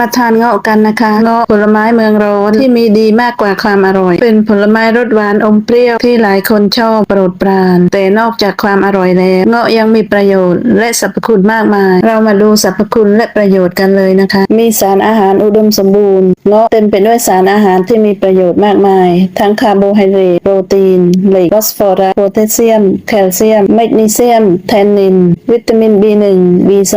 มาทานเงาะกันนะคะ เงาะผลไม้เมืองร้อนที่มีดีมากกว่าความอร่อย เป็นผลไม้รสหวานอมเปรี้ยวที่หลายคนชอบโปรดปราน แต่นอกจากความอร่อยแล้ว เงาะยังมีประโยชน์และสรรพคุณมากมาย เรามาดูสรรพคุณและประโยชน์กันเลยนะคะ มีสารอาหารอุดมสมบูรณ์ เงาะเต็มไปด้วยสารอาหารที่มีประโยชน์มากมาย ทั้งคาร์โบไฮเดรต โปรตีน เหล็ก ฟอสฟอรัส โพแทสเซียม แคลเซียม แมกนีเซียม แทนนิน วิตามิน B1 B2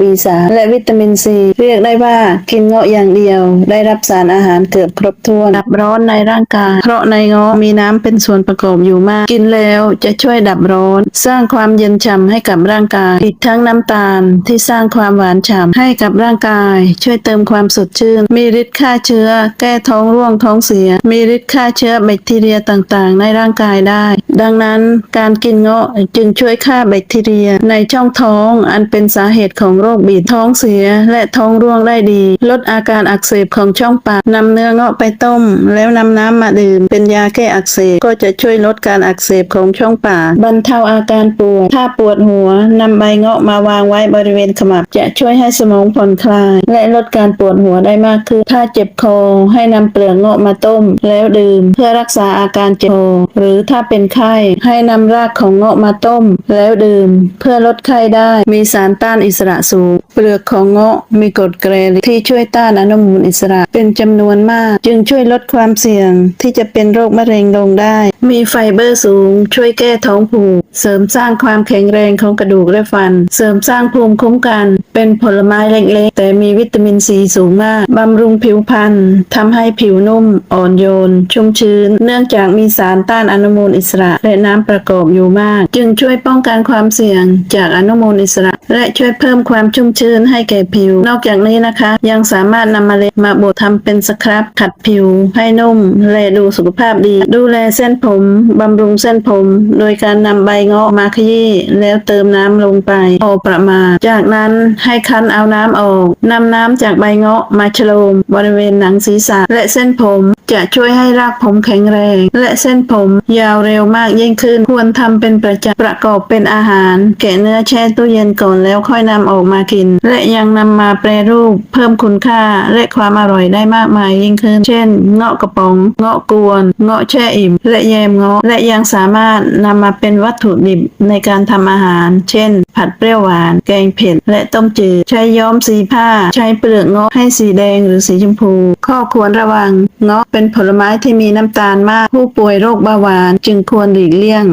B3 และวิตามิน C เรียกได้ว่ากินเงาะอย่างเดียว ได้รับสารอาหารเกือบครบถ้วนดับร้อนในร่างกาย เพราะในเงาะมีน้ำเป็นส่วนประกอบอยู่มาก กินแล้วจะช่วยดับร้อน สร้างความเย็นฉ่ำให้กับร่างกาย อีกทั้งน้ำตาลที่สร้างความหวานฉ่ำให้กับร่างกาย ช่วยเติมความสดชื่น มีฤทธิ์ฆ่าเชื้อ แก้ท้องร่วงท้องเสีย มีฤทธิ์ฆ่าเชื้อแบคทีเรียต่างๆ ในร่างกายได้ ดังนั้นการกินเงาะจึงช่วยฆ่าแบคทีเรียในช่องท้องอันเป็นสาเหตุของโรคบีบท้องเสียและท้องร่วงได้ดีลดอาการอักเสบของช่องปากนำเนื้อเงาะไปต้ม แล้วนำน้ำมาดื่ม เป็นยาแก้อักเสบก็จะช่วยลดการอักเสบของช่องปากบรรเทาอาการปวดถ้าปวดหัวนำใบเงาะมาวางไว้บริเวณขมับ จะช่วยให้สมองผ่อนคลาย และลดการปวดหัวได้มากขึ้น ถ้าเจ็บคอให้นำเปลือกเงาะมาต้ม แล้วดื่ม เพื่อรักษาอาการเจ็บคอหรือถ้าเป็นไข้ให้นำรากของเงาะมาต้ม แล้วดื่ม เพื่อลดไข้ได้ มีสารต้านอิสระสูง เปลือกของเงาะมีกรดเกรลิที่ช่วยต้านอนุมูลอิสระ เป็นจำนวนมาก จึงช่วยลดความเสี่ยงที่จะเป็นโรคมะเร็งลงได้ มีไฟเบอร์สูง ช่วยแก้ท้องผูก เสริมสร้างความแข็งแรงของกระดูกและฟัน เสริมสร้างภูมิคุ้มกัน เป็นผลไม้เล็กๆ แต่มีวิตามินซีสูงมาก บำรุงผิวพรรณทำให้ผิวนุ่ม อ่อนโยน ชุ่มชื้น เนื่องจากมีสารต้านอนุมูลอิสระ และน้ำประกอบอยู่มาก จึงช่วยป้องกันความเสี่ยงจากอนุมูลอิสระ และช่วยเพิ่มความชุ่มชื้นให้แก่ผิว นอกจากนี้นะคะยังสามารถนำมเมล็ดมาบดทำเป็นสครับ ขัดผิว ให้นุ่ม และดูสุขภาพดี ดูแลเส้นผมบำรุงเส้นผม โดยการนำใบเงาะมาขยี้แล้วเติมน้ำลงไปพอประมาณ จากนั้นให้คั้นเอาน้ำออกนำน้ำจากใบเงาะมาชโลมบริเวณหนังศีรษะและเส้นผมจะช่วยให้รากผมแข็งแรง และเส้นผมยาวเร็วมากยิ่งขึ้น ควรทำเป็นประจำประกอบเป็นอาหาร แกะเนื้อแช่ตู้เย็นก่อนแล้วค่อยนำออกมากิน และยังนำมาแปรรูปเพิ่มมคุณค่าและความอร่อยได้มากมายยิ่งขึ้น เช่น เงาะกระป๋อง เงาะกวน เงาะแช่อิ่ม และแยมเงาะ และยังสามารถนำมาเป็นวัตถุดิบในการทำอาหาร เช่น ผัดเปรี้ยวหวาน แกงเผ็ด และต้มจืด ใช้ย้อมสีผ้า ใช้เปลือกเงาะให้สีแดงหรือสีชมพู ข้อควรระวัง เงาะเป็นผลไม้ที่มีน้ำตาลมาก ผู้ป่วยโรคเบาหวาน จึงควรหลีกเลี่ยง